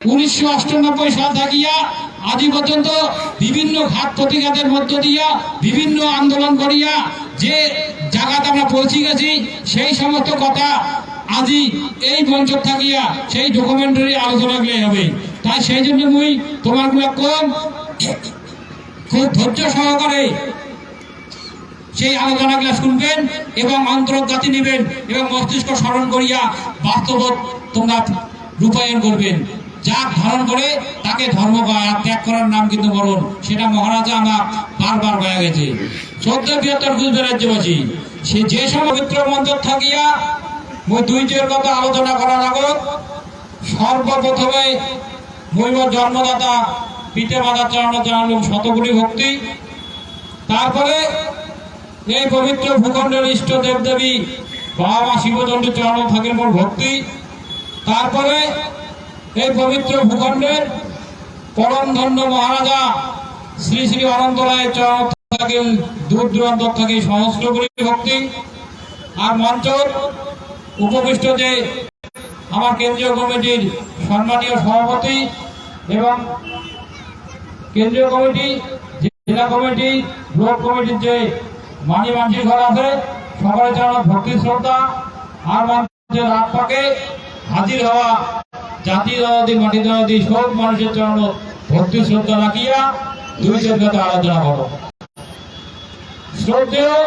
উনিশশো অষ্টানব্বই সাল থাকিয়া আজ পর্যন্ত বিভিন্ন ঘাত প্রতিঘাতের মধ্য দিয়া বিভিন্ন আন্দোলন করিয়া যে জায়গাতে আমরা পৌঁছে গেছি, সেই সমস্ত কথা আজি এই মঞ্চ থাকিয়া সেই ডকুমেন্টারি আলোচনা গুলো হবে। তাই সেই জন্য মুই তোমারগুলো কম, খুব ধৈর্য সহকারে সেই আলোচনাগুলো শুনবেন এবং অন্তর্গাতি নেবেন এবং মস্তিষ্ক স্মরণ করিয়া বাস্তব তোমরা রূপায়ণ করবেন। যা ধারণ করে তাকে ধর্ম ত্যাগ করার নাম কিন্তু মরণ সেটা মহারাজা আমার বারবার বয়া গেছে। চোদ্দ বৃহত্তর গুজবে রাজ্যবাসী, সে যে সব পবিত্র মন্দির থাকিয়া, মই দুইটির কথা আলোচনা করার আগত সর্বপ্রথমে মহিমর জন্মদাতা পিতা মাতা চরণ জানালাম শতকোটি ভক্তি, তারপরে এই পবিত্র ভূখণ্ডের ইষ্ট দেবদেবী বাবা মা শিবচন্দ্র চরণ থাকেন মোর ভক্তি, তারপরে এই পবিত্র ভূখণ্ডের পরম ধন্য মহারাজা শ্রী শ্রী অনন্ত রায়ের চরণ থাকে দূর দূরান্ত থাকে করি ভক্তি আর মঞ্চ উপবিষ্ট যে আমার কেন্দ্রীয় কমিটির সম্মানীয় সভাপতি এবং কেন্দ্রীয় কমিটি, জেলা কমিটি, ব্লক কমিটির যে মানি মানসিক ঘর আছে সকলের জন্য ভক্তি শ্রদ্ধা আর মঞ্চের রাত পাকে হাজির হওয়া জাতি জনদি মাটি জনদি সব মানুষের জন্য ভক্তি শ্রদ্ধা রাখিয়া দুই কথা আলোচনা করো। শ্রদ্ধেয়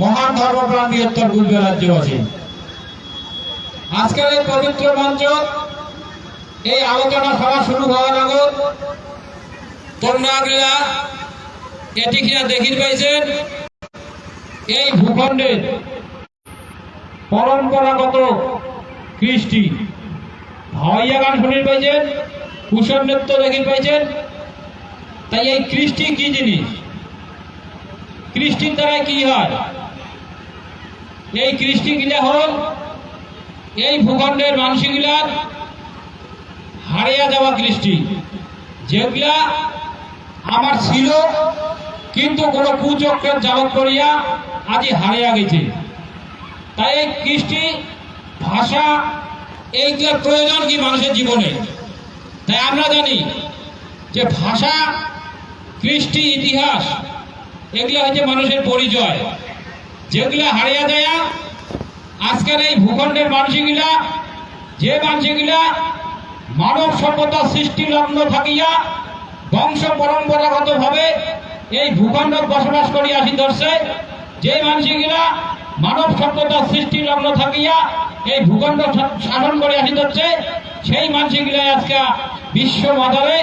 মহান ধর্মপ্রাণ বৃহত্তর গুজবে রাজ্যবাসী, আজকের এই পবিত্র মঞ্চ, এই আলোচনা সভা শুরু হওয়ার আগত তোমরা আগলা এটি কিনা দেখির পাইছেন? এই ভূখণ্ডের পরম্পরাগত কৃষ্টি ভাওয়াইয়া গান শুনির পাইছেন, কুশল নৃত্য দেখির পাইছেন। তাই এই কৃষ্টি কি জিনিস? কৃষ্টির দ্বারা কি হয়? এই কৃষ্টি গিলা হল, এই ভূখণ্ডের মানুষগুলার হারিয়ে যাওয়া কৃষ্টি। যেগুলা আমার ছিল, কিন্তু কোনো কুচক্রের জালত করিয়া আজি হারিয়া গেছে। তাই এই কৃষ্টি ভাষা এইগুলোর প্রয়োজন কি মানুষের জীবনে? তাই আমরা জানি যে ভাষা, কৃষ্টি, ইতিহাস, এগুলো হচ্ছে মানুষের পরিচয়। যেগুলা হারিয়া দেয়া আজকের এই ভূখণ্ডের মানুষগুলা যে মানুষগুলা মানব সভ্যতা সৃষ্টি লগ্ন থাকিয়া বংশ পরম্পরাগত ভাবে এই ভূখণ্ড বসবাস করিয়া আসি ধরছে, যে মানুষগুলা মানব সভ্যতা সৃষ্টি লগ্ন থাকিয়া এই ভূখণ্ড শাসন করে আসি ধরছে সেই মানুষগুলা আজকে বিশ্ব মাদারে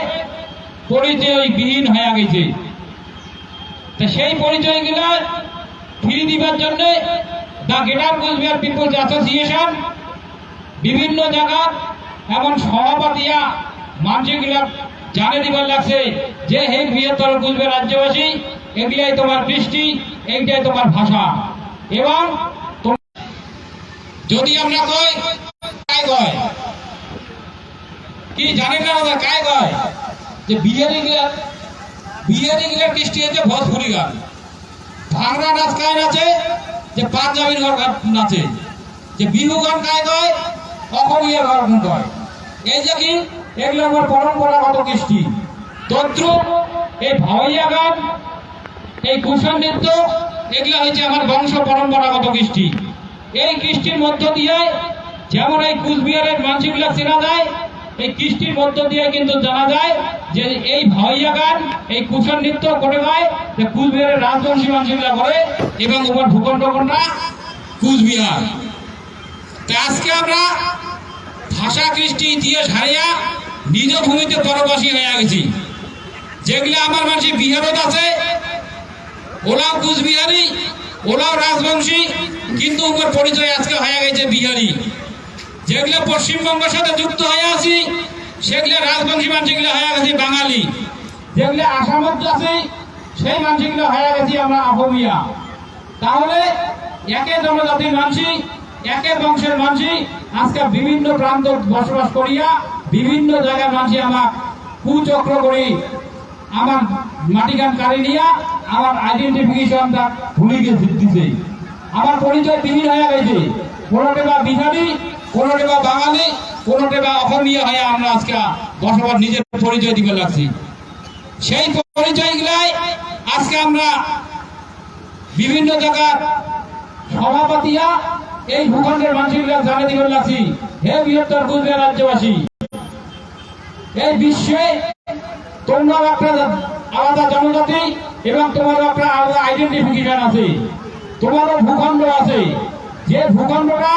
পরিচয় বিহীন হয়ে গেছে। তা সেই পরিচয়গুলা ফিরিয়ে দিবার জন্য the greater Coochbehar people's association বিভিন্ন জায়গা এমন সভাপতিয়া মানুষগুলা জানে দিবার লাগছে যে, হে বৃহত্তর কুচবিহার রাজ্যবাসী, এগুলাই তোমার কৃষ্টি, এইটাই তোমার ভাষা। এবং তোম- যদি আমরা কই কায় কয়? কি জানেন না দাদা কায় কয়? যে বিহারি গিলা বিহারি গিলার কৃষ্টি হচ্ছে ভোজপুরি গান। ভাঙড়া নাচ কায় নাচে? যে পাঞ্জাবির ঘর নাচে। যে বিহু গান কায় কয়? অসমীয়া ঘর কয়। এই যে কি? এগুলো আমার পরম্পরাগত কৃষ্টি। তদ্র এই ভাওয়াইয়া গান, এই কুষণ নৃত্য এগুলো হচ্ছে আমার বংশ পরম্পরাগত কৃষ্টি। এই কৃষ্টির মধ্য দিয়ে যেমন এই কুচবিহারের মানুষগুলো চেনা যায়, এই কৃষ্টির মধ্য দিয়ে কিন্তু জানা যায় যে এই ভাইয়া গান এই কুষণ নৃত্য করে হয় যে কুচবিহারের রাজবংশী মানুষগুলা করে এবং উপর ভূখণ্ড কন্যা কুচবিহার আজকে আমরা ভাষা কৃষ্টি ইতিহাস হারিয়া নিজ ভূমিতে পরবাসী হয়ে গেছি। যেগুলো আমার মানুষ বিহারত আছে ওলাও কুচবিহারি, ওলাও রাজবংশী, কিন্তু উপর পরিচয় আজকে হয়ে গেছে বিহারি। যেগুলো পশ্চিমবঙ্গের সাথে যুক্ত হয়ে আছি, সেগুলো রাজবংশী মানুষগুলো হয়ে গেছে বাঙালি। যেগুলো আসামত আছে সেই মানুষগুলো হয়ে গেছি আমরা অসমীয়া তাহলে একে জনজাতির মানুষই একে বংশের মানুষই আজকে বিভিন্ন প্রান্ত বসবাস করিয়া বিভিন্ন জায়গার মানসি আমার। কুচক্র করি আমার মাটিকান কারি নিয়া আমার আইডেন্টিফিকেশনটা ভুলে গেছে দিছে আমার পরিচয় বিহীন হয়ে গেছে। কোনোটা বা বিহারি, কোনোটা বা বাঙালি, কোনোটা বা অহনীয় হয়ে আমরা আজকে বসবাস নিজের পরিচয় দিবে লাগছি। সেই পরিচয়গুলাই আজকে আমরা বিভিন্ন জায়গার সভাপতিয়া এই ভূখণ্ডের মানুষগুলা জানে দিবে লাগছি। হে বৃহত্তর গুজরাট রাজ্যবাসী, এই বিশ্বে তোমরাও একটা আলাদা জনজাতি এবং তোমারও একটা আলাদা আইডেন্টিফিকেশন আছে। তোমারও ভূখণ্ড আছে। যে ভূখণ্ডটা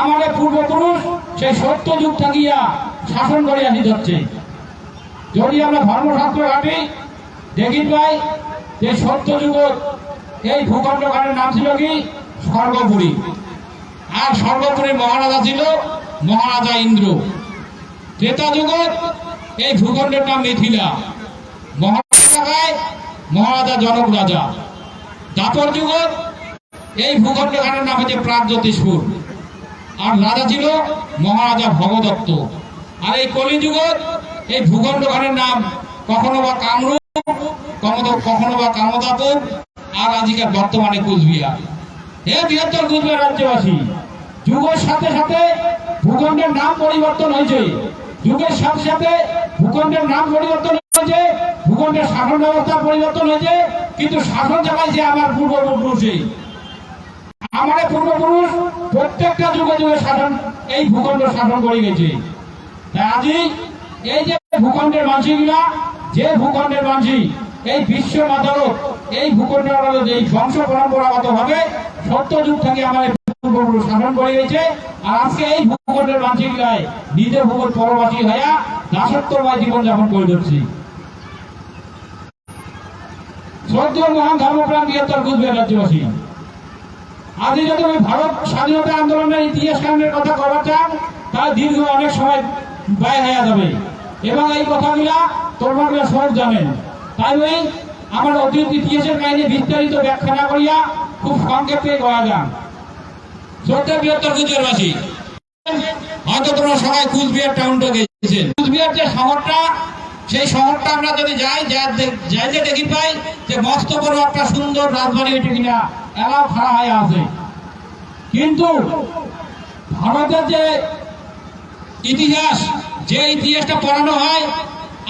আমাদের পূর্বপুরুষ সেই সত্য যুগ থাকিয়া শাসন করে আসি যাচ্ছে। যদি আমরা ধর্মশাস্ত্র ঘাটি, দেখি পাই যে সত্য যুগ এই ভূখণ্ড ঘাটের নাম ছিল কি? সর্বপুরী আর সর্বপুরীর মহারাজা ছিল মহারাজা ইন্দ্র। ত্রেতা যুগত এই ভূখণ্ডের নাম মিথিলা। মহারাজায় মহারাজা জনক রাজা। দাপর যুগত এই ভূখণ্ডখানের নাম হচ্ছে প্রাগজ্যোতিষপুর আর রাজা ছিল মহারাজা ভগদত্ত। আর এই কলি যুগত এই ভূখণ্ডখানের নাম কখনো বা কামরূপ, কখনো বা কামদাপুর আর আজকের বর্তমানে কুচবিহার। হে বৃহত্তর কুচবিহার রাজ্যবাসী, যুগের সাথে সাথে ভূখণ্ডের নাম পরিবর্তন হয়েছে। যুগের সাথে সাথে ভূখণ্ডের নাম পরিবর্তন হয়েছে, ভূখণ্ডের শাসন ব্যবস্থা পরিবর্তন হয়েছে, কিন্তু শাসন চালাইছে আমার পূর্বপুরুষে আমাদের পূর্বপুরুষ প্রত্যেকটা যুগে যুগে শাসন, এই ভূখণ্ড শাসন করে গেছে। তাই আজি এই যে ভূখণ্ডের মানসিকরা যে ভূখণ্ডের মানসিক এই বিশ্ব মাতারক এই ভূখণ্ডের এই বংশ পরম্পরাগত ভাবে সত্য যুগ থেকে আমাদের পূর্বপুরুষ করে গেছে আর আজকে এই ভূখণ্ডের মানসিকরাই নিজে ভূগোল পরবাসী হইয়া দাসত্বময় জীবন যাপন করে মহান ধর্মপ্রাণ বৃহত্তর কুচবিহার রাজ্যবাসী। আজ যদি আমি ভারত স্বাধীনতা আন্দোলনের ইতিহাস কারণের কথা করা চান দীর্ঘ অনেক সময় ব্যয় যাবে। এবং এই কথাগুলা সব জানেন। তাই আমার অতীত ইতিহাসের কাহিনী বিস্তারিত ব্যাখ্যা না করিয়া খুব সংক্ষেপে করা যান শ্রদ্ধা বৃহত্তর কুচবিহারবাসী হয়তো তোমরা সবাই কুচবিহার টাউনটা গেছেন। কুচবিহার যে শহরটা, সেই শহরটা আমরা যদি যাই যা- দে- যাইলে দেখি পাই যে মস্ত বড় একটা সুন্দর রাজবাড়ি ওইটা কিনা। এলাও খাড়া হয়ে আছে। কিন্তু ভারতের যে ইতিহাস, যে ইতিহাসটা পড়ানো হয়,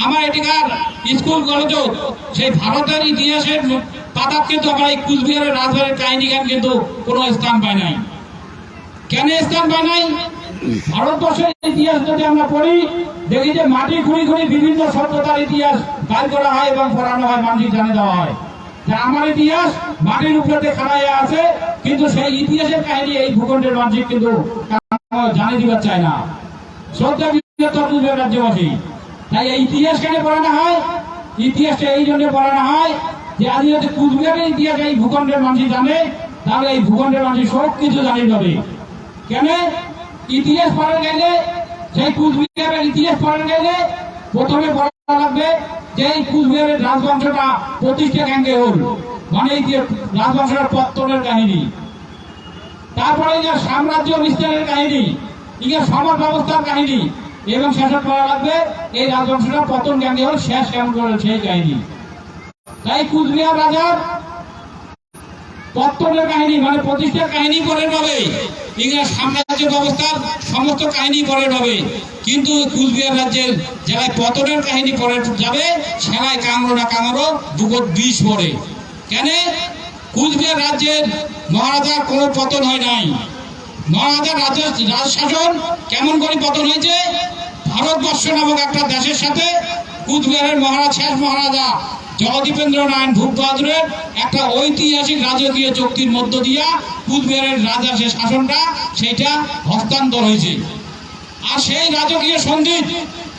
আমার এটিকার স্কুল কলেজ সেই ভারতের ইতিহাসের পাতা কিন্তু আমার এই কুচবিহারের রাজবাড়ির কাহিনী কিন্তু কোনো স্থান পায় নাই। কেন স্থান পায় নাই ভারতবর্ষের ইতিহাস যদি আমরা পড়ি, দেখি যে মাটি খুঁড়ি খুঁড়ি বিভিন্ন সভ্যতার ইতিহাস বাইর করা হয় এবং পড়ানো হয় মানুষ জানে দেওয়া হয়। যে আমার ইতিহাস, মাটির উপরে খাড়াইয়া আছে, কিন্তু সেই ইতিহাসের কাহিনী এই ভূখণ্ডের মানুষ কিন্তু জানিয়ে দিবার চায় না। শ্রদ্ধা রাজ্যবাসী, তাই এই ইতিহাস কেন পড়ানো হয়? ইতিহাসটা এই জন্য পড়ানো হয় যে আজ যদি কুচবিহারের ইতিহাস এই ভূখণ্ডের মানুষ জানে, তাহলে এই ভূখণ্ডের মানুষ সব কিছু জানিয়ে যাবে কেন? ইতিহাস পড়া গেলে সেই কুচবিহারের ইতিহাস পড়া গেলে প্রথমে পড়া লাগবে যে এই কুচবিহারের রাজবংশটা প্রতিষ্ঠা কেন্দ্রে হল। মানে এই যে রাজবংশের পত্তনের কাহিনী। তারপরে যে সাম্রাজ্য বিস্তারের কাহিনী ইয়ে সমাজ ব্যবস্থার কাহিনী, এবং শেষে করা লাগবে এই রাজবংশটা পতন কেন্দ্রে হল, শেষ কেমন করে সেই কাহিনী। তাই কুচবিহার রাজার পত্তনের কাহিনী মানে প্রতিষ্ঠার কাহিনী পরে পাবে ইংরেজ সাম্রাজ্য ব্যবস্থার সমস্ত কাহিনী পরে পাবে কিন্তু কুচবিহার রাজ্যের জেলায় পতনের কাহিনী পরে যাবে সেলায় কামড়ো না কামড়ো দুটো বিষ পড়ে। কেন? কুচবিহার রাজ্যের মহারাজার কোনো পতন হয় নাই। মহারাজার রাজ্য রাজশাসন কেমন করে পতন হয়েছে? ভারতবর্ষ নামক একটা দেশের সাথে কুচবিহারের মহারাজ শেষ মহারাজা জগদীপেন্দ্র নারায়ণ ভূপবাদুরের একটা ঐতিহাসিক রাজকীয় চুক্তির মধ্য দিয়া কুচবিহারের রাজার যে শাসনটা সেটা হস্তান্তর হয়েছে। আর সেই রাজকীয় সন্ধিত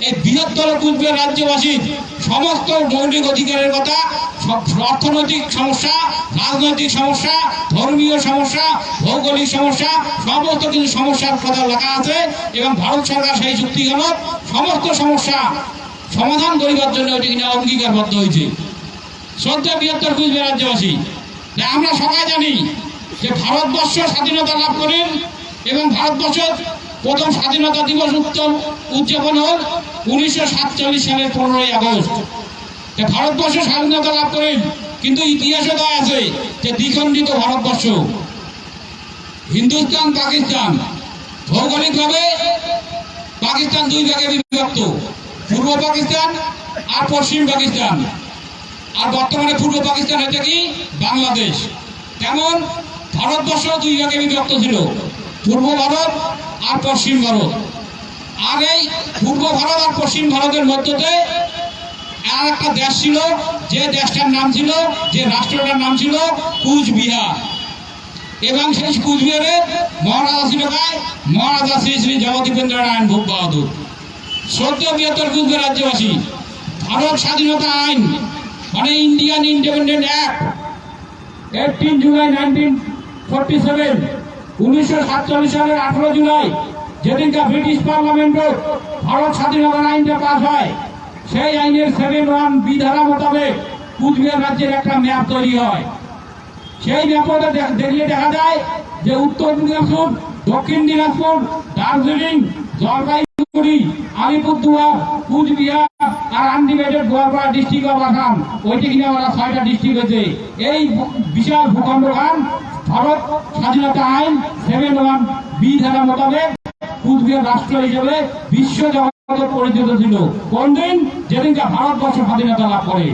এই বৃহত্তর কুচবিহার রাজ্যবাসীর সমস্ত মৌলিক অধিকারের কথা অর্থনৈতিক সমস্যা, রাজনৈতিক সমস্যা, ধর্মীয় সমস্যা, ভৌগোলিক সমস্যা, সমস্ত কিছু সমস্যার কথা লেখা আছে এবং ভারত সরকার সেই চুক্তিগুলোর সমস্ত সমস্যা সমাধান করিবার জন্য এটি কিনা অঙ্গীকারবদ্ধ হয়েছে শ্রদ্ধা বৃহত্তর কুচবিহার রাজ্যবাসী। আমরা সবাই জানি যে ভারতবর্ষ স্বাধীনতা লাভ করেন এবং ভারতবর্ষ প্রথম স্বাধীনতা দিবস উত্তম উদযাপন হল উনিশশো সাতচল্লিশ সালের পনেরোই আগস্ট। ভারতবর্ষ স্বাধীনতা লাভ করেন কিন্তু ইতিহাসে তো আছে যে দ্বিখণ্ডিত ভারতবর্ষ। হিন্দুস্তান, পাকিস্তান। ভৌগোলিকভাবে পাকিস্তান দুই ভাগে বিভক্ত। পূর্ব পাকিস্তান আর পশ্চিম পাকিস্তান। আর বর্তমানে পূর্ব পাকিস্তান হচ্ছে কি? বাংলাদেশ। তেমন ভারতবর্ষ দুই ভাগে বিভক্ত ছিল। পূর্ব ভারত আর পশ্চিম ভারত। আর এই পূর্ব ভারত আর পশ্চিম ভারতের মধ্যতে আর একটা দেশ ছিল, যে দেশটার নাম ছিল, যে রাষ্ট্রটার নাম ছিল কুচবিহার। এবং সেই কুচবিহারে মহারাজা ছিল কায় মহারাজা শ্রী শ্রী জগদীপেন্দ্র নারায়ণ ভোগ বাহাদুর। সদ্য বৃহত্তর কুচবিহার রাজ্যবাসী। ভারত স্বাধীনতা আইন মানে Indian independent act eighteen July nineteen forty seven উনিশশো সাতচল্লিশ সালের আঠারো জুলাই যেদিনটা ব্রিটিশ পার্লামেন্টে ভারত স্বাধীনতার আইনটা পাস হয়, সেই আইনের সেভেন ওয়ান বিধারা মোতাবেক কুচবিহার রাজ্যের একটা ম্যাপ তৈরি হয়। সেই ম্যাপটা দেখলে দেখা যায় যে উত্তর দিনাজপুর, দক্ষিণ দিনাজপুর, দার্জিলিং জলপাইগুড়ি আলিপুরদুয়ার, কুচবিহার আর গোয়ালপাড়া ডিস্ট্রিক্ট অফ আসাম ওরা ছয়টা ডিস্ট্রিক্ট হয়েছে এই বিশাল ভারত স্বাধীনতা আইন সেভেন ওয়ান বি ধারা মোতাবেক কুচবিহার রাষ্ট্র হিসেবে বিশ্ব জগতে পরিচিত ছিল। কোন দিন যেদিনকে ভারতবর্ষ স্বাধীনতা লাভ করে।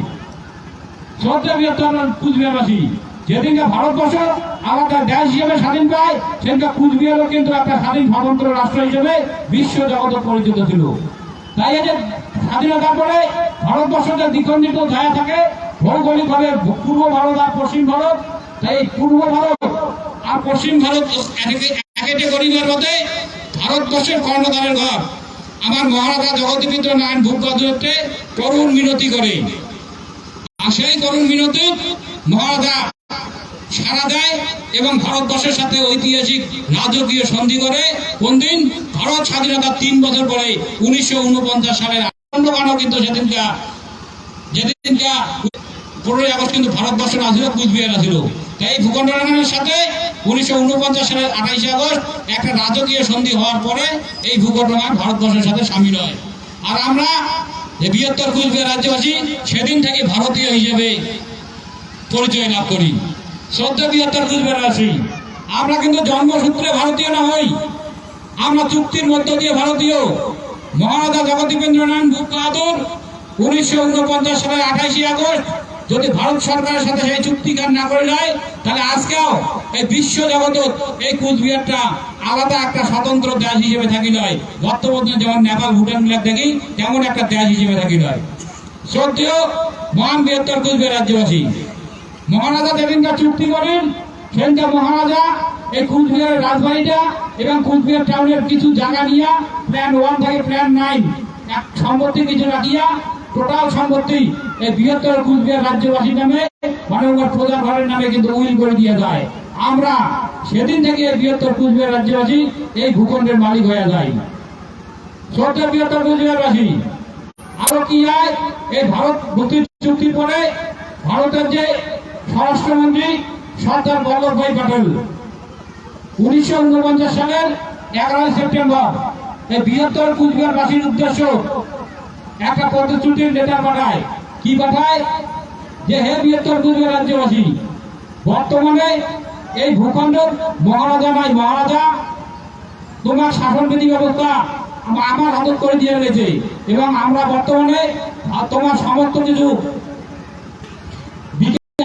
শ্রদ্ধা বৃহত্তর কুচবিহারবাসী। যেদিনকে ভারতবর্ষ আলাদা দেশ হিসেবে স্বাধীন পায়, সেদিনকে কুচবিহারও কিন্তু একটা স্বাধীন স্বতন্ত্র রাষ্ট্র হিসেবে বিশ্ব জগতে পরিচিত ছিল। তাই যে স্বাধীনতার পরে ভারতবর্ষ যে দ্বিখণ্ডিত ছায়া থাকে, ভৌগোলিকভাবে পূর্ব ভারত আর পশ্চিম ভারত, তাই পূর্ব ভারত আর পশ্চিম ভারত একেটে গরিবের মধ্যে ভারতবর্ষের কর্ণধারের ঘর। আমার মহারাজা জগদীপিত্র নারায়ণ ভূপদ্রতে করুণ মিনতি করে। আর সেই করুণ মিনতি মহারাজা সারা দেয় এবং ভারতবর্ষের সাথে ঐতিহাসিক রাজকীয় সন্ধি করে। কোন দিন? ভারত স্বাধীনতার তিন বছর পরে, উনিশশো উনপঞ্চাশ সালের আনন্দকানও কিন্তু সেদিনটা যেদিনটা পনেরোই আগস্ট কিন্তু ভারতবর্ষ না ছিল, কুচবিহার ছিল। তাই ভূখণ্ড সাথে উনিশশো উনপঞ্চাশ সালের আঠাইশে আগস্ট একটা রাজকীয় সন্ধি হওয়ার পরে এই ভূখণ্ডমান ভারতবর্ষের সাথে সামিল হয়। আর আমরা যে বৃহত্তর কুচবিহার রাজ্যবাসী, সেদিন থেকে ভারতীয় হিসেবে পরিচয় লাভ করি। সদ্য বৃহত্তর কুচবিহারবাসী আমরা কিন্তু জন্মসূত্রে ভারতীয় না হই। আমরা চুক্তির মধ্য দিয়ে ভারতীয়। মহারাজা জগদীপেন্দ্র নারায়ণ ভূপ বাহাদুর উনিশশো উনপঞ্চাশ সালের আঠাইশে আগস্ট, যদি ভারত সরকারের সাথে সেই চুক্তিকার না করে যায়, তাহলে আজকেও এই বিশ্ব জগত এই কুচবিহারটা আলাদা একটা স্বতন্ত্র দেশ হিসেবে থাকি নয় বর্তমানে যেমন নেপাল, ভুটান মিলার দেখি, তেমন একটা দেশ হিসেবে থাকি নয় সত্যিও মহান বৃহত্তর কুচবিহার রাজ্যবাসী মহারাজা যেদিনকার চুক্তি করেন। সেদিনকার মহারাজা এই কুচবিহারের রাজবাড়িটা এবং কুচবিহার টাউনের কিছু জায়গা নিয়ে প্ল্যান ওয়ান থেকে প্ল্যান নাইন এক সম্পত্তি কিছু রাখিয়া টোটাল সম্পত্তি এই বৃহত্তর কুচবিহার রাজ্যবাসী নামে, মানবগড় প্রজা ঘরের নামে কিন্তু উইল করে দিয়ে যায়। আমরা সেদিন থেকে এই বৃহত্তর কুচবিহার রাজ্যবাসী এই ভূখণ্ডের মালিক হয়ে যায় সত্তর বৃহত্তর কুচবিহারবাসী, আরও কি হয় এই ভারত ভর্তি চুক্তির পরে ভারতের যে স্বরাষ্ট্রমন্ত্রী সর্দার বল্লভভাই প্যাটেল। উনিশশো উনপঞ্চাশ সালের এগারোই সেপ্টেম্বর, এই বৃহত্তর কুচবিহারবাসীর উদ্দেশ্য, একটা প্রতিশ্রুতির লেটার পাঠায়। কি পাঠায়? যে হে বৃহত্তর কুচবিহার রাজ্যবাসী, বর্তমানে এই ভূখণ্ড মহারাজা নাই মহারাজা, তোমার শাসনবিধি ব্যবস্থা আমার হাতত করে দিয়ে রয়েছে এবং আমরা বর্তমানে তোমার সমস্ত কিছু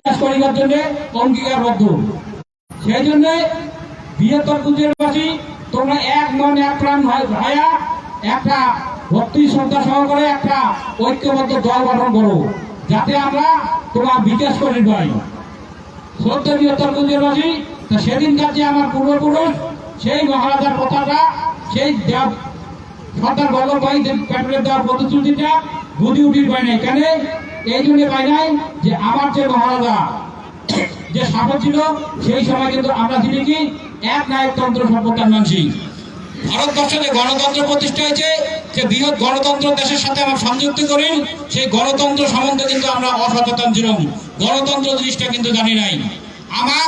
বিকাশ করিবার জন্য অঙ্গীকারবদ্ধ সেই জন্য বৃহত্তর কুচেরবাসী তোমরা এক মন, এক প্রাণ ভায়া একটা ভক্তি শ্রদ্ধা সহকারে একটা ঐক্যবদ্ধ দল গঠন করো, যাতে আমরা তোমার বিকাশ করে পাই সত্য বৃহত্তর কুচেরবাসী তা সেদিনকার যে আমার পূর্বপুরুষ, সেই মহারাজার কথাটা, সেই দেব সর্দার বল্লভভাই প্যাটেলের দেওয়ার প্রতিশ্রুতিটা বুঝি উঠির পায় নাই। কেন? এই জন্য পাই নাই যে আমার যে মহারাজা, যে শাসক ছিল, সেই সময় কিন্তু আমরা কি, এক নায়কতন্ত্র যে গণতন্ত্র প্রতিষ্ঠা হয়েছে, যে বৃহৎ গণতন্ত্র দেশের সাথে আমরা সংযুক্ত করি, সেই গণতন্ত্র সম্বন্ধে কিন্তু আমরা অসচেতন ছিলাম। গণতন্ত্র জিনিসটা কিন্তু জানি নাই। আমার,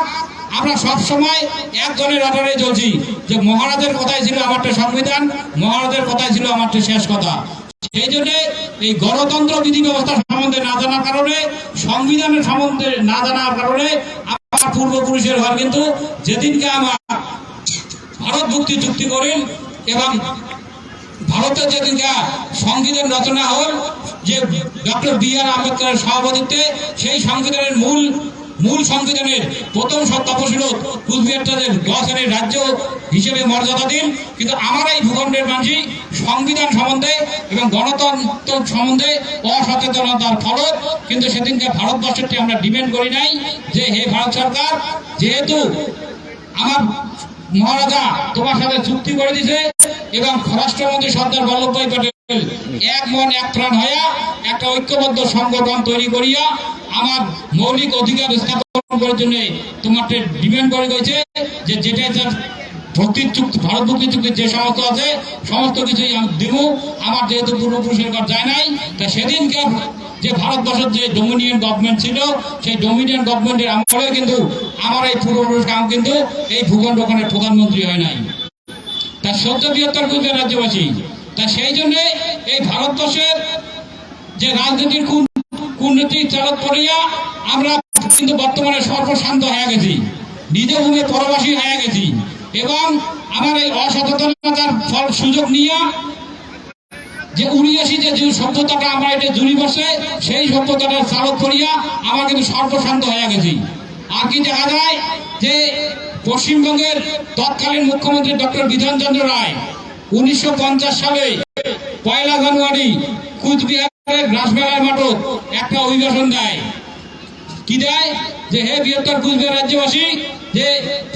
আমরা সব সময় এক দলের আধারে চলছি, যে মহারাজের কথাই ছিল আমারটা সংবিধান, মহারাজের কথাই ছিল আমারটা শেষ কথা। সেই জন্য এই গণতন্ত্র বিধি ব্যবস্থা সম্বন্ধে না জানার কারণে সংবিধানের সম্বন্ধে না জানার কারণে আমার পূর্বপুরুষের ঘর কিন্তু যেদিনকে আমার ভারত মুক্তি চুক্তি করেন এবং ভারতের যেদিনকে সংবিধান রচনা হল, যে ডক্টর বি আর আম্বেদকরের সভাপতিত্বে, সেই সংবিধানের মূল মূল সংবিধানের প্রথম তপশিলত কুচবিহারটাদের দশের রাজ্য হিসেবে মর্যাদা দিন কিন্তু আমার এই ভূখণ্ডের মানুষই সংবিধান সম্বন্ধে এবং গণতন্ত্র সম্বন্ধে অসচেতনতার ফলত কিন্তু সেদিনকে ভারতবর্ষটি আমরা ডিমেন্ড করি নাই যে হে ভারত সরকার, যেহেতু আমার মহারাজা তোমার সাথে চুক্তি করে দিছে এবং স্বরাষ্ট্রমন্ত্রী সর্দার বল্লভভাই প্যাটেল এক মন, এক প্রাণ হইয়া একটা ঐক্যবদ্ধ সংগঠন তৈরি করিয়া আমার মৌলিক অধিকার স্থাপন করার জন্য তোমার ডিমান্ড করে গেছে যে যেটা যার ভক্তির চুক্তি, ভারত ভক্তির চুক্তি যে সমস্ত আছে, সমস্ত কিছুই আমি দিব। আমার যেহেতু পূর্বপুরুষের ঘর যায় নাই, তা সেদিনকার যে ভারতবর্ষের যে ডোমিনিয়ন গভর্নমেন্ট ছিল, সেই ডোমিনিয়ন গভর্নমেন্টের আমলে কিন্তু আমার এই পূর্বপুরুষ কাম কিন্তু এই ভূখণ্ড ওখানে প্রধানমন্ত্রী হয় নাই। তার সত্য বৃহত্তর রাজ্যবাসী, তা সেই জন্যে এই ভারতবর্ষের যে রাজনীতির কুন- কূটনীতি চালক করিয়া আমরা কিন্তু বর্তমানে সর্বশান্ত হয়ে গেছি। নিজ ভূমি পরবাসী হয়ে গেছি। এবং আমার এই অসচেতনতার ফল সুযোগ নিয়ে যে উনিয়াশি যে সভ্যতাটা আমরা এটা জুড়ি বসে, সেই সভ্যতাটা চালক করিয়া আমরা কিন্তু সর্বশান্ত হয়ে গেছি। আর কি দেখা যায় যে পশ্চিমবঙ্গের তৎকালীন মুখ্যমন্ত্রী ডক্টর বিধানচন্দ্র রায় উনিশশো পঞ্চাশ সালে পয়লা জানুয়ারি কুচবিহারের রাসমেলার মাঠত একটা অভিবাসন দেয়। কি দেয়? যে হে বৃহত্তর কুচবিহার রাজ্যবাসী, যে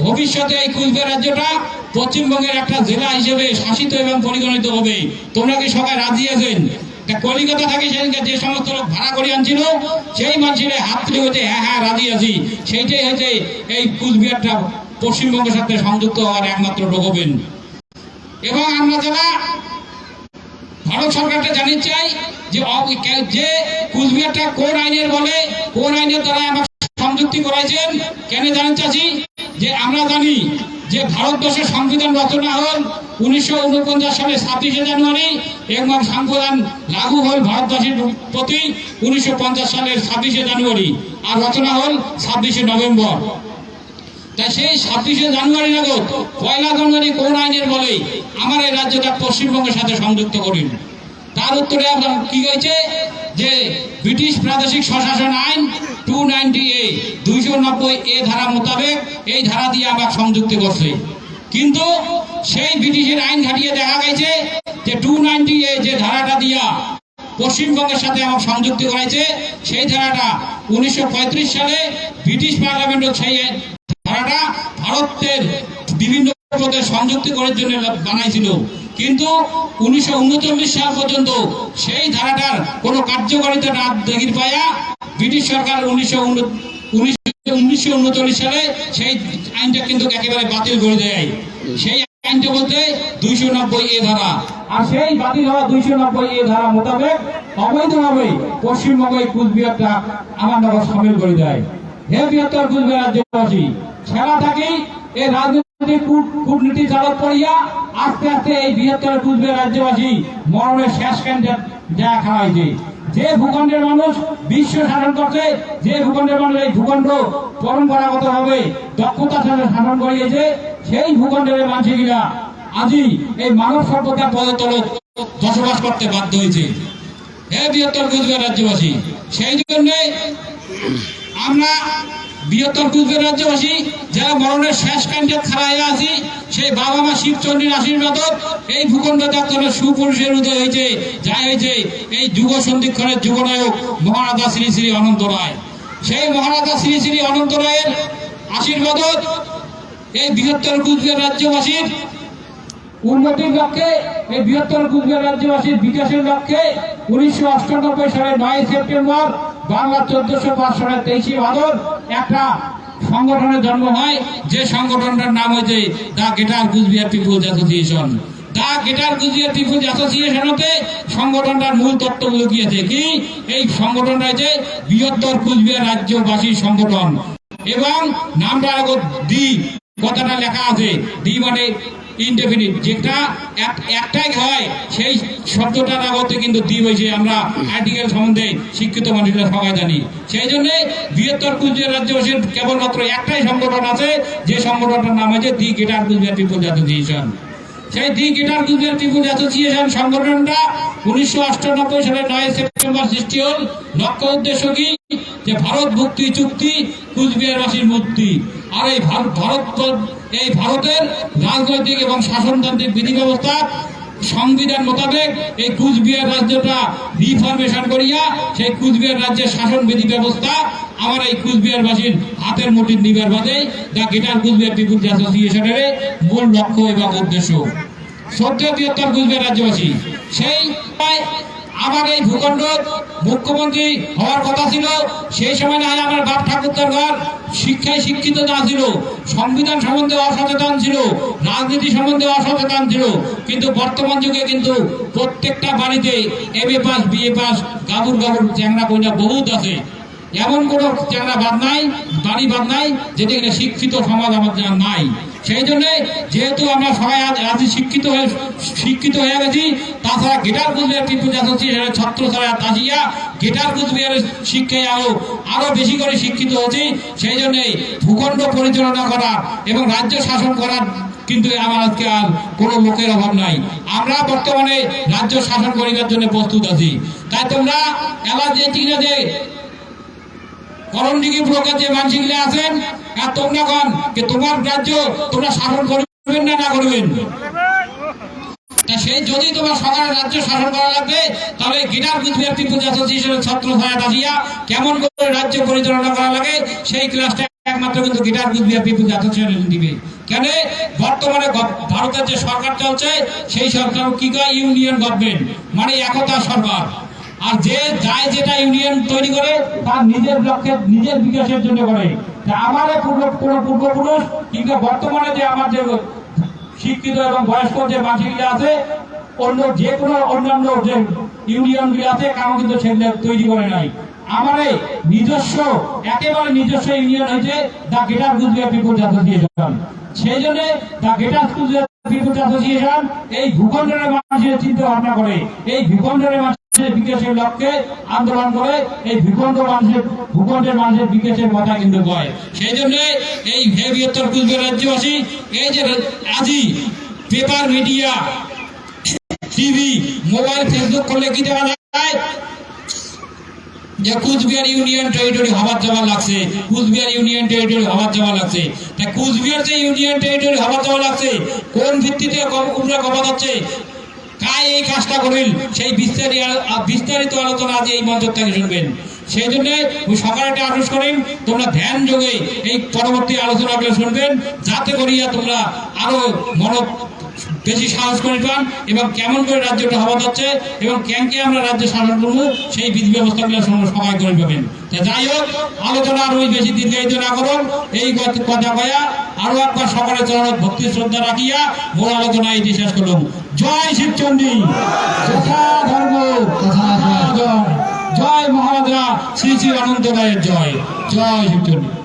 ভবিষ্যতে এই কুচবিহার রাজ্যটা পশ্চিমবঙ্গের একটা জেলা হিসেবে শাসিত এবং পরিগণিত হবে। তোমরা কি সবাই রাজি আছেন? কলিকাতা থেকে সেদিনকে যে সমস্ত লোক ভাড়া করে আনছিল, সেই মানুষের হাত তুলে হচ্ছে হ্যাঁ হ্যাঁ রাজি আছি। সেইটাই হচ্ছে এই কুচবিহারটা পশ্চিমবঙ্গের সাথে সংযুক্ত হওয়ার একমাত্র ডকুমেন এবং আমরা যারা ভারত সরকারকে জানিয়ে চাই যে যে কুচবিহারটা কোন আইনের বলে, কোন আইনের দ্বারা আমরা সংযুক্তি করাইছেন কেন জানতে চাচ্ছি যে আমরা জানি যে ভারতবর্ষের সংবিধান রচনা হল উনিশশো উনপঞ্চাশ সালে ছাব্বিশে জানুয়ারি এবং সংবিধান লাগু হল ভারতবাসীর প্রতি উনিশশো পঞ্চাশ সালের ছাব্বিশে জানুয়ারি আর রচনা হল ছাব্বিশে নভেম্বর। তাই সেই ছাব্বিশে জানুয়ারি নাগত পয়লা জানুয়ারি কোন আইনের বলে আমার এই রাজ্যটা পশ্চিমবঙ্গের সাথে সংযুক্ত করেন তার উত্তরে আপনার কি হয়েছে যে ব্রিটিশ প্রাদেশিক স্বশাসন আইন টু নাইনটি এ দুইশো নব্বই এ ধারা মোতাবেক এই ধারা দিয়ে আবার সংযুক্ত করছে। কিন্তু সেই ব্রিটিশের আইন ঘাটিয়ে দেখা গেছে যে টু নাইনটি এ যে ধারাটা দিয়া পশ্চিমবঙ্গের সাথে আমার সংযুক্তি করেছে, সেই ধারাটা উনিশশো পঁয়ত্রিশ সালে ব্রিটিশ পার্লামেন্ট সেই ধারাটা ভারতের বিভিন্ন সংযুক্তি করার জন্য বানাইছিল। কিন্তু উনিশশো সাল পর্যন্ত সেই ধারাটার কোনো কার্যকারিতা না দেখির পায়া ব্রিটিশ সরকার উনিশশো উনিশশো উনচল্লিশ সালে সেই আইনটা কিন্তু একেবারে বাতিল করে দেয়। সেই আইনটা বলতে দুইশো নব্বই এ ধারা। আর সেই বাতিল হওয়া দুইশো নব্বই এ ধারা মোতাবেক অবৈধভাবে পশ্চিমবঙ্গ কুচবিহারটা আমার নগর সামিল করে দেয়। হে বৃহত্তর কুচবিহার রাজ্যবাসী, খেলা থাকি এই রাজনৈতিক কূট- কূটনীতি চালক করিয়া আস্তে আস্তে এই বৃহত্তর কুচবিহার রাজ্যবাসী মরণের শেষ কেন্দ্রে দেখা খাওয়াইছে যে ভূখণ্ডের মানুষ বিশ্ব শাসন করছে, যে ভূখণ্ডের মানুষ এই ভূখণ্ড পরম্পরাগত ভাবে দক্ষতার সাথে শাসন করিয়েছে, সেই ভূখণ্ডের মানুষগুলা আজই এই মানব সভ্যতার পদতলে বসবাস করতে বাধ্য হয়েছে। হে বৃহত্তর কুচবিহার রাজ্যবাসী, সেই জন্য আমরা বৃহত্তর কুচবিহার রাজ্যবাসী, যারা মরণের শেষ কাণ্ডে খাড়াই আছি, সেই বাবা মা শিবচন্ডীর আশীর্বাদ এই ভূখণ্ড দপ্তরের সুপুরুষের উদয় হয়েছে যা হয়েছে, এই যুগ সন্ধিক্ষণের যুবনায়ক মহারাজা শ্রী শ্রী অনন্ত রায়। সেই মহারাজা শ্রী শ্রী অনন্ত রায়ের আশীর্বাদ এই বৃহত্তর কুচবিহার রাজ্যবাসীর উন্নতির লক্ষ্যে, এই বৃহত্তর কুচবিহার রাজ্যবাসীর বিকাশের লক্ষ্যে উনিশশো সালের নয় সেপ্টেম্বর বাংলা চোদ্দশো পাঁচ সালের তেইশে ভাদর একটা সংগঠনের জন্ম হয়। যে সংগঠনটার নাম হয়েছে the greater Coochbehar people's association. The greater Coochbehar people's association হতে সংগঠনটার মূল তত্ত্ব লুকিয়েছে কি? এই সংগঠনটা হচ্ছে বৃহত্তর কুচবিহার রাজ্যবাসী সংগঠন। এবং নামটা দি কথাটা লেখা আছে। দি মানে ইনডেফিনিট যেটা এক- একটাই হয়, সেই শব্দটার আগতে কিন্তু দি হয়েছে আমরা আর্টিকেল সম্বন্ধে শিক্ষিত মানুষরা সবাই জানি। সেই জন্য বৃহত্তর কুচবিহার রাজ্যবাসীর কেবলমাত্র একটাই সংগঠন আছে, যে সংগঠনটার নাম হচ্ছে the greater Cooch Behar people association সেই the guitar Cooch Behar people association সংগঠনটা উনিশশো অষ্টানব্বই সালের নয় সেপ্টেম্বর সৃষ্টি হল। লক্ষ্য উদ্দেশ্য কি? যে ভারত মুক্তি চুক্তি, কুচবিহারবাসীর মুক্তি। আর এই ভারত ভারত এই ভারতের রাজনৈতিক এবং শাসনতান্ত্রিক বিধি ব্যবস্থা সংবিধান মোতাবেক এই কুচবিহার রাজ্যটা রিফরমেশন করিয়া সেই কুচবিহার রাজ্যের শাসন বিধি ব্যবস্থা আমার এই কুচবিহারবাসীর হাতের মুঠির নিবার বাদে দ্য গিটার কুচবিহার পিপুলস অ্যাসোসিয়েশনের মূল লক্ষ্য এবং উদ্দেশ্য। শ্রদ্ধেয় বৃহত্তর কুচবিহার রাজ্যবাসী? সেই আমার এই ভূখণ্ড মুখ্যমন্ত্রী হওয়ার কথা ছিল, সেই সময় না আমার বাপ ঠাকুরদার ঘর শিক্ষায় শিক্ষিত না ছিল, সংবিধান সম্বন্ধে অসচেতন ছিল, রাজনীতি সম্বন্ধে অসচেতন ছিল, কিন্তু বর্তমান যুগে কিন্তু প্রত্যেকটা বাড়িতে M A pass BA pass Gabur গাবুর চ্যাংরা বইটা বহুত আছে। এমন কোনো চ্যাংরা বাদ নাই, বাড়ি বাদ নাই, যেটা শিক্ষিত সমাজ আমাদের নাই। সেই জন্য যেহেতু আমরা সবাই আজ শিক্ষিত হয়ে শিক্ষিত হয়ে গেছি, তাছাড়া গিটার কুচবিহার টিপু অ্যাসোসিয়েশনের ছাত্র ছাড়া তাজিয়া, গিটার কুচবিহারের শিক্ষায় আরও আরও বেশি করে শিক্ষিত হচ্ছি সেই জন্যে ভূখণ্ড পরিচালনা করা এবং রাজ্য শাসন করার কিন্তু আমার আজকে আর কোনো লোকের অভাব নাই। আমরা বর্তমানে রাজ্য শাসন করিবার জন্য প্রস্তুত আছি। তাই তোমরা এবার যে চিনা যে করণদিঘি ব্লকের যে মানুষগুলো আছেন আর তোমরা কন যে তোমার তোমরা শাসন করবেন না না করবেন? সেই যদি তোমার সরকার রাজ্য শাসন করা লাগবে, তাহলে গিটার অ্যাসোসিয়েশনের ছাত্র দাসিয়া কেমন করে রাজ্য পরিচালনা করা লাগে, সেই ক্লাসটা একমাত্র কিন্তু গিটার অ্যাসোসিয়েশন দিবে। কেন? বর্তমানে ভারতের যে সরকার চলছে, সেই সরকার কি কয়? ইউনিয়ন গভর্নমেন্ট মানে একতা সরকার। আর যে যায় যেটা ইউনিয়ন তৈরি করে, তার নিজের লক্ষ্যে নিজের বিকাশের জন্য করে। আমার পূর্ব পূর্ব পূর্বপুরুষ কিংবা বর্তমানে যে আমার যে শিক্ষিত এবং বয়স্ক যে মানুষগুলো আছে, অন্য যে কোনো অন্যান্য যে ইউনিয়নগুলো আছে কারণ কিন্তু সেগুলো তৈরি করে নাই। আমার নিজস্ব, একেবারে নিজস্ব ইউনিয়ন হয়েছে, the greater Gujria people's association. সেই জন্য the greater Gujria people's association এই ভূখণ্ডের মানুষের চিন্তা ভাবনা করে, এই ভূখণ্ডের মানুষের বিকাশের লক্ষ্যে আন্দোলন করে এই ভূখণ্ড মানুষের, ভূখণ্ডের মানুষের বিকাশের কথা কিন্তু কয়। সেই জন্য এই বৃহত্তর কুচবিহার রাজ্যবাসী, এই যে আজই paper media, TV, mobile, Facebook করলে কি দেখা যায়? যে কুচবিহার ইউনিয়ন টেরিটরি হবার জমা লাগছে, কুচবিহার ইউনিয়ন টেরিটরি হবার জমা লাগছে। তা কুচবিহার যে ইউনিয়ন টেরিটরি হবার জমা লাগছে, কোন ভিত্তিতে উপরে কবা যাচ্ছে এই কাজটা করিল। সেই বিস্তারিত বিস্তারিত আলোচনা আজ এই মঞ্চ থেকে শুনবেন। সেই জন্য একটা আদেশ করেন, তোমরা ধ্যান যোগে এই পরবর্তী আলোচনাগুলো শুনবেন, যাতে করিয়া তোমরা আরও মন বেশি সাহস করে পান এবং কেমন করে রাজ্যটা হওয়া যাচ্ছে এবং কেনকে আমরা রাজ্য শাসন করব, সেই বিধি ব্যবস্থাগুলো সবাই করে পাবেন যাই হোক আলোচনা আর ওই বেশি দীর্ঘায়িত না করুন, এই কথা- কয়া, আরও একবার সকালে চরণ ভক্তি শ্রদ্ধা রাখিয়া মূল আলোচনা এই শেষ করলাম। জয় শিবচন্ডী। যথা ধর্ম জয়। মহারাজা শ্রী শ্রী অনন্ত রায়ের জয়। জয় শিবচন্ডী।